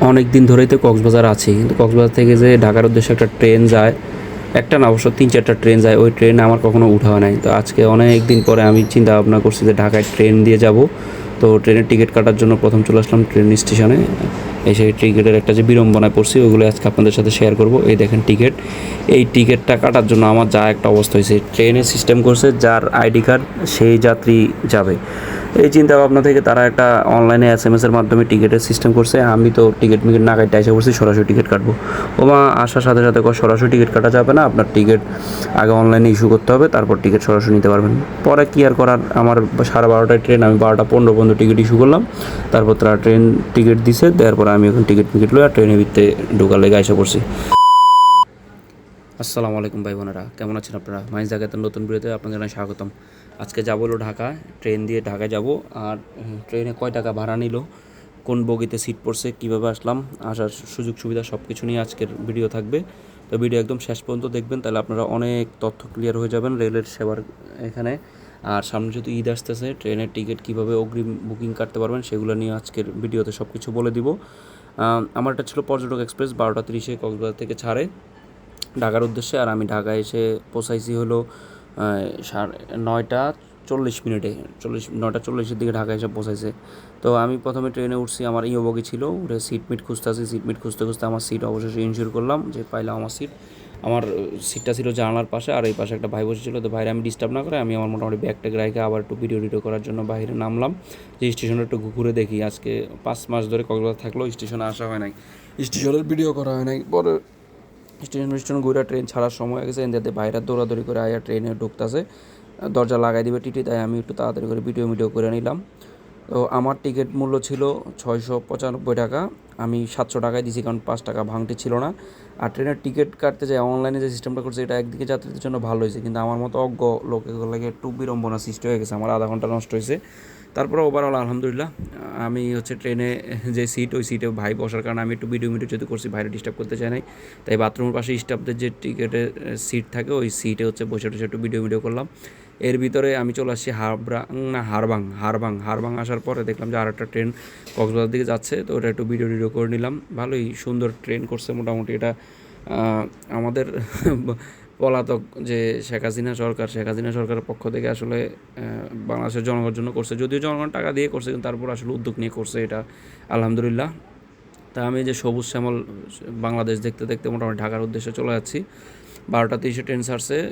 অনেক দিন ধরেই তো কক্সবাজার আছি, কিন্তু কক্সবাজার থেকে যে ঢাকার উদ্দেশ্যে একটা ট্রেন যায়, একটা না, অবশ্য তিন চারটা ট্রেন যায়, ওই ট্রেন আমার কখনো উঠা হয় নাই। তো আজকে অনেক দিন পরে আমি চিন্তা ভাবনা করছি যে ঢাকায় ট্রেন দিয়ে যাব। তো ট্রেনের টিকিট কাটার জন্য প্রথম চলে আসলাম ট্রেন স্টেশনে। এসে টিকিটের একটা যে বিড়ম্বনায় পড়ছি, ওগুলো আজকে আপনাদের সাথে শেয়ার করব। এই দেখেন টিকিট। এই টিকিটটা কাটার জন্য আমার যা একটা অবস্থা হয়েছে। ট্রেনের সিস্টেম করছে, যার আইডি কার্ড সেই যাত্রী যাবে। এই চিন্তা ভাবনা থেকে তারা একটা অনলাইনে এস এম এসের মাধ্যমে টিকিটের সিস্টেম করছে। আমি তো টিকিট মিকিট না কাটতে এসে করছি সরাসরি টিকিট কাটবো। ওমা আসার সাথে সাথে সরাসরি টিকিট কাটা যাবে না। আপনার টিকিট আগে অনলাইনে ইস্যু করতে হবে, তারপর টিকিট সরাসরি নিতে পারবেন। পরে কি আর করার? আমার সাড়ে বারোটায় ট্রেন আমি বারোটা পনেরো পর্যন্ত টিকিট ইস্যু করলাম। তারপর তারা ট্রেন টিকিট দিছে, দেওয়ার পরে আমি এখন টিকিট মিকিট লই আর ট্রেনের ভিতরে ঢোকার লেগে এসে পড়ছি আসসালামু আলাইকুম ভাই বোনেরা কেমন আছেন আপনারা? মাইজ জায়গাতে নতুন ভিডিওতে আপনাদের স্বাগতম। আজকে যাব হলো ঢাকা ট্রেন দিয়ে ঢাকা যাব। আর ট্রেনে কয় টাকা ভাড়া নিল কোন বগিতে সিট পড়ছে কীভাবে আসলাম আসার সুযোগ সুবিধা সব কিছু নিয়ে আজকের ভিডিও থাকবে। তো ভিডিও একদম শেষ পর্যন্ত দেখবেন তাহলে আপনারা অনেক তথ্য ক্লিয়ার হয়ে যাবেন রেলের সেবার এখানে। আর সামনে যেহেতু ঈদ আসতেছে ট্রেনের টিকিট কীভাবে অগ্রিম বুকিং কাটতে পারবেন সেগুলো নিয়ে আজকের ভিডিওতে সব কিছু বলে দিব। আহ, আমার এটা ছিল পর্যটক এক্সপ্রেস বারোটা তিরিশে কক্সবাজার থেকে ছাড়ে। ঢাকার উদ্দেশ্যে আর আমি ঢাকায় এসে পৌঁছাইছি হলো সাড়ে নয়টা চল্লিশ মিনিটে, চল্লিশ, নয়টা চল্লিশের দিকে ঢাকা এসে পৌঁছাইছে। তো আমি প্রথমে ট্রেনে উঠছি, আমার ইয়ে বগি ছিল, উঠে সিট মিট খুঁজতে আসি সিট মিট খুঁজতে খুঁজতে আমার সিট অবশেষে ইনশিওর করলাম যে পাইলাম আমার সিট। আমার সিটটা ছিল জানলার পাশে, আর এই পাশে একটা ভাই বসেছিল, তো ভাইরে আমি ডিস্টার্ব না করে আমি আমার মোটামুটি ব্যাগট্যাগ রেখে আবার একটু ভিডিও টিডিও করার জন্য বাইরে নামলাম। যে স্টেশনে একটু ঘুরে দেখি, আজকে পাঁচ মাস ধরে কক্সবাজার থাকলেও স্টেশনে আসা হয় নাই। স্টেশনের ভিডিও করা হয় নাই, পরে স্টেশন স্টেশন ঘুরে ট্রেন ছাড়ার সময় হয়ে গেছে যাতে বাইরে দৌড়াদৌড়ি করে আয়া ট্রেনে ঢুকতেছে। দরজা লাগাই দিবে টিটি, তাই আমি একটু তাড়াতাড়ি করে ভিডিও ভিডিও করে নিলাম। তো আমার টিকিট মূল্য ছিল ছয়শো পঁচানব্বই টাকা। আমি সাতশো টাকায় দিছি কারণ পাঁচ টাকা ভাঙটি ছিল না। আর ট্রেনের টিকিট কাটতে যাই অনলাইনে যে সিস্টেমটা করছে, এটা একদিকে যাত্রীদের জন্য ভালো হয়েছে। কিন্তু আমার মতো অজ্ঞ লোকের লাগে একটু বিড়ম্বনা সৃষ্টি হয়ে গেছে। আমার আধা ঘণ্টা নষ্ট হয়েছে। তারপরে ওভারঅল আলহামদুলিল্লাহ, আমি হচ্ছে ট্রেনে যে সিট ওই সিটে ভাই বসার কারণে আমি একটু ভিডিও ভিডিও যদি করছি, ভাইরে ডিস্টার্ব করতে চাই নাই। তাই বাথরুমের পাশে স্টাফদের যে টিকিটের সিট থাকে, ওই সিটে হচ্ছে বসে টসে একটু ভিডিও ভিডিও করলাম। এর ভিতরে আমি চলে আসছি হাবড়া না, হারবাং হারবাং হারবাং আসার পরে দেখলাম যে আর একটা ট্রেন কক্সবাজার দিকে যাচ্ছে। তো ওটা একটু ভিডিও ভিডিও করে নিলাম। ভালোই সুন্দর ট্রেন করছে মোটামুটি। এটা আমাদের পলাতক যে শেখ হাসিনা সরকার, শেখ হাসিনা সরকারের পক্ষ থেকে আসলে বাংলাদেশের জনগণের জন্য করছে। যদিও জনগণ টাকা দিয়ে করছে, কিন্তু তারপর আসলে উদ্যোগ নিয়ে করছে এটা। আলহামদুলিল্লাহ। তা আমি যে সবুজ শ্যামল বাংলাদেশ দেখতে দেখতে মোটামুটি ঢাকার উদ্দেশ্যে চলে যাচ্ছি। বারোটা তিরিশে ট্রেন ছাড়ছে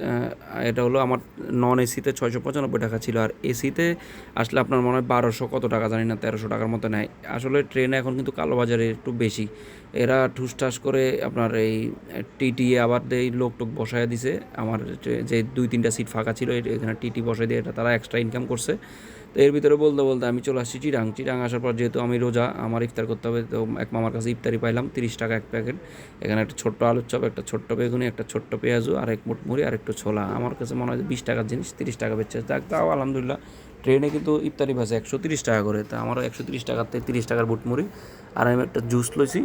এটা হলো আমার নন এসিতে ছয়শো পঁচানব্বই টাকা ছিল। আর এসিতে আসলে আপনার মনে হয় বারোশো কত টাকা জানি না, তেরোশো টাকার মতো নেয়। আসলে ট্রেনে এখন কিন্তু কালোবাজারে একটু বেশি। এরা ঠুসঠাস করে আপনার এই টিটি আবার এই লোক টোক বসায় দিছে। আমার যে- দুই তিনটা সিট ফাঁকা ছিল এখানে টিটি বসায় দিয়ে এটা তারা এক্সট্রা ইনকাম করছে। তো এর ভিতরে বলতে বলতে আমি চলে আসছি চিরাং। চিরাং আসার পর যেহেতু আমি রোজা, আমার ইফতার করতে হবে, তো এক মামার কাছে ইফতারি পাইলাম, তিরিশ টাকা এক প্যাকেট। এখানে একটা ছোট্ট আলুর চপ, একটা ছোট্ট বেগুনি, একটা ছোট্ট পেঁয়াজু, আর এক মুঠ মুড়ি, আর একটু ছোলা। আমার কাছে মনে হয় বিশ টাকার জিনিস, তিরিশ টাকা বেচছে যাক, তাও আলহামদুলিল্লাহ, ট্রেনে কিন্তু ইফতারি ভাষা একশো তিরিশ টাকা করে। তা আমারও একশো তিরিশ টাকাতে তিরিশ টাকার বুটমুড়ি আর আমি একটা জুস লইছি।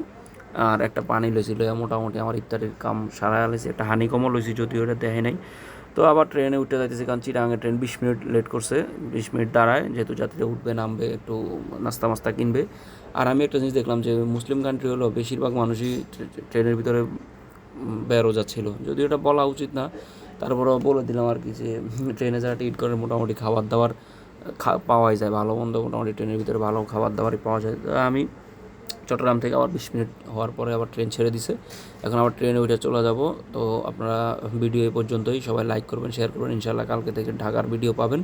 আর একটা পানি লইছি মোটামুটি আমার ইফতারির কাম সারা আলাইছি একটা হানিকমও লইছি যদিও এটা দেখে নাই। তো আবার ট্রেনে উঠে যাইতেছি কারণ চিরাঙে ট্রেন বিশ মিনিট লেট করছে বিশ মিনিট দাঁড়ায় যেহেতু যাত্রীরা উঠবে নামবে একটু নাস্তা মাস্তা কিনবে। আর আমি একটা জিনিস দেখলাম যে মুসলিম কান্ট্রি হলো বেশিরভাগ মানুষই ট্রেনের ভিতরে উম, বেরোজা ছিল যদিও এটা বলা উচিত না তারপরেও বলে দিলাম আর কি যে ট্রেনে যারা টিকিট করে মোটামুটি খাবার দাবার খা পাওয়াই যায় ভালো মন্দ মোটামুটি ট্রেনের ভিতরে ভালো খাবার দাবারই পাওয়া যায়। আমি চট্টগ্রাম থেকে আবার বিশ মিনিট হওয়ার পরে আবার ট্রেন ছেড়ে দিছে। এখন আবার ট্রেনে উঠে চলে যাব। তো আপনারা ভিডিও এই পর্যন্তই। সবাই লাইক করবেন শেয়ার করবেন। ইনশাল্লাহ কালকে থেকে ঢাকার ভিডিও পাবেন।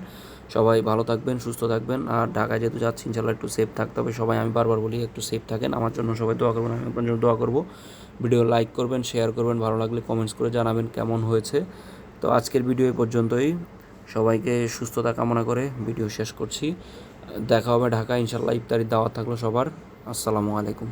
সবাই ভালো থাকবেন, সুস্থ থাকবেন। আর ঢাকায় যেহেতু যাচ্ছি ইনশাল্লাহ একটু সেফ থাকতে হবে। সবাই আমি বারবার বলি, একটু সেফ থাকেন। আমার জন্য সবাই দোয়া করবেন, আমি আপনার জন্য দোয়া করব। ভিডিও লাইক করবেন শেয়ার করবেন। ভালো লাগলে কমেন্টস করে জানাবেন কেমন হয়েছে। তো আজকের ভিডিও এই পর্যন্তই। সবাইকে সুস্থতা কামনা করে ভিডিও শেষ করছি। দেখা হবে ঢাকা ইনশাল্লাহ ইফতারির দাওয়াত থাকল সবার। আসসালামু আলাইকুম।